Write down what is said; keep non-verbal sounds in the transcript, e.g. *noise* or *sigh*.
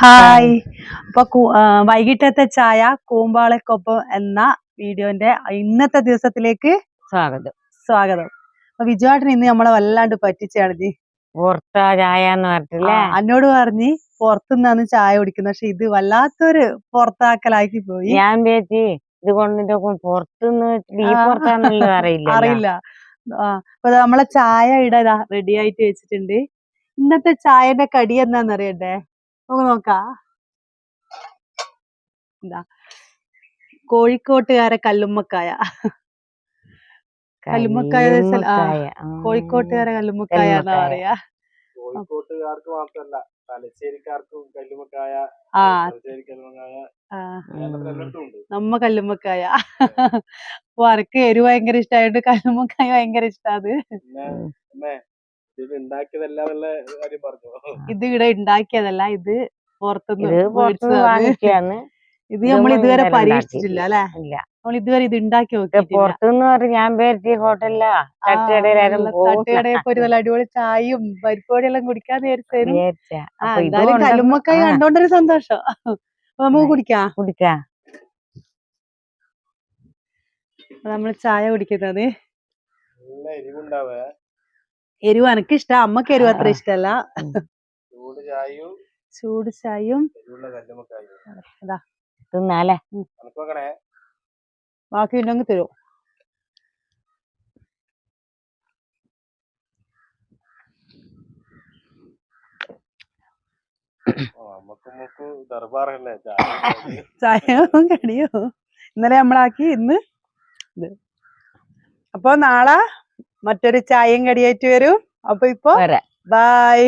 Hi അപ്പൊ വൈകിട്ടത്തെ ചായ കൂമ്പാളക്കൊപ്പം എന്ന വീഡിയോന്റെ ഇന്നത്തെ ദിവസത്തിലേക്ക് സ്വാഗതം. സ്വാഗതം. അപ്പൊ വിജുവാട്ടിന് ഇന്ന് നമ്മളെ വല്ലാണ്ട് പറ്റിച്ചാണ് പുറത്ത ചായ എന്ന് പറഞ്ഞിട്ടില്ലേ എന്നോട് പറഞ്ഞ് പുറത്തുനിന്നാണ് ചായ കുടിക്കുന്നത്. പക്ഷെ ഇത് വല്ലാത്തൊരു പുറത്താക്കലാക്കി പോയി. ഞാൻ ചേച്ചി ഇത് കൊണ്ടിട്ട് പുറത്തുനിന്ന് ഈ. പുറത്താന്നുള്ളത് അറിയില്ല. അറിയില്ല അപ്പൊ നമ്മളെ ചായ ഇടാ റെഡി ആയിട്ട് വെച്ചിട്ടുണ്ട്. ഇന്നത്തെ ചായന്റെ കടി എന്താന്ന് അറിയണ്ടേ നമുക്ക് നോക്കാ. എന്താ കോഴിക്കോട്ടുകാരെ കല്ലുമ്മക്കായ. കല്ലുമ്മക്കായ കോഴിക്കോട്ടുകാരെ കല്ലുമ്മക്കായ എന്നാ. പറയാ. കോഴിക്കോട്ടുകാർക്ക് മാത്രല്ല തലശ്ശേരിക്കാർക്കും കല്ലുമ്മക്കായ നമ്മ കല്ലുമ്മക്കായ. അപ്പൊ അനക്ക് എരിവ് ഭയങ്കര ഇഷ്ടമായിട്ട് കല്ലുമ്മക്കായ ഭയങ്കര ഇഷ്ടാത് ഇത് ഇവിടെ ഉണ്ടാക്കിയതല്ല ഇത് പുറത്തുനിന്ന് ഇത്. നമ്മൾ ഇതുവരെ പരീക്ഷിച്ചില്ല പരീക്ഷിച്ചിട്ടില്ല അല്ലെ? നമ്മൾ ഇതുവരെ ഇത് ഉണ്ടാക്കി പുറത്തുനിന്ന് പറഞ്ഞ ഞാൻ വിചാരിച്ച് ഹോട്ടലിലാ. തട്ടുകടയിൽ പോയി നല്ല അടിപൊളി ചായയും പരിപ്പോടിയെല്ലാം കുടിക്കാൻ നേരത്തേനും. എന്തായാലും കൊണ്ടുവന്ന് കണ്ടോണ്ടൊരു സന്തോഷം. നമുക്ക് കുടിക്കാ. കുടിക്കാം. കുടിക്കാ നമ്മൾ ചായ കുടിക്കുന്നത് നല്ല എരിവുണ്ടാവേ. എരിവ് എനക്ക് ഇഷ്ട അമ്മയ്ക്ക് എരിവ് അത്ര ഇഷ്ടല്ല. ചൂട് ചായയും ചൂട് ചായയും എരിവുള്ള കല്ലുമക്കായും ഇതാ തിന്നാലേ ബാക്കി ഉണ്ടെങ്കിൽ തരും. ഓ, നമുക്ക് നമുക്ക് ദർബാറല്ലേ? ചായ ചായയും കടിയോ. *laughs* ഇന്നലെ നമ്മളാക്കി ഇന്ന് ഇത്. അപ്പൊ നാളെ മറ്റൊരു ചായയും കടിയായിട്ട് വരും. അപ്പൊ ഇപ്പൊ ബൈ ബായ്